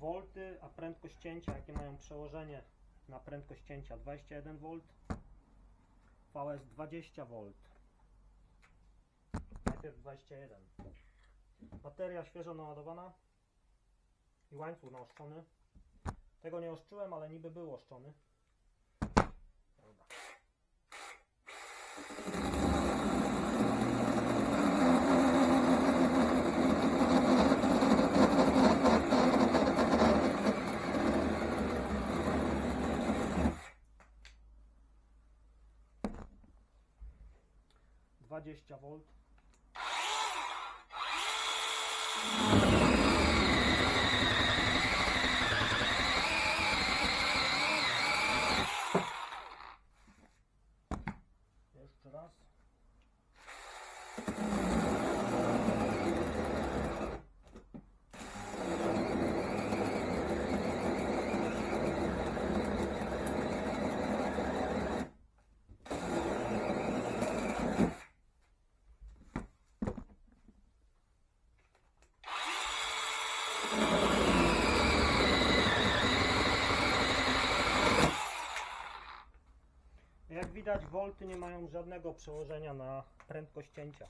Volty, a prędkość cięcia, jakie mają przełożenie na prędkość cięcia 21 V, VS 20 V. Najpierw 21. Bateria świeżo naładowana i łańcuch naoszczony. Tego nie oszczyłem, ale niby był oszczony. Dobra. Dwadzieścia volt. Jeszcze raz. Jak widać, volty nie mają żadnego przełożenia na prędkość cięcia.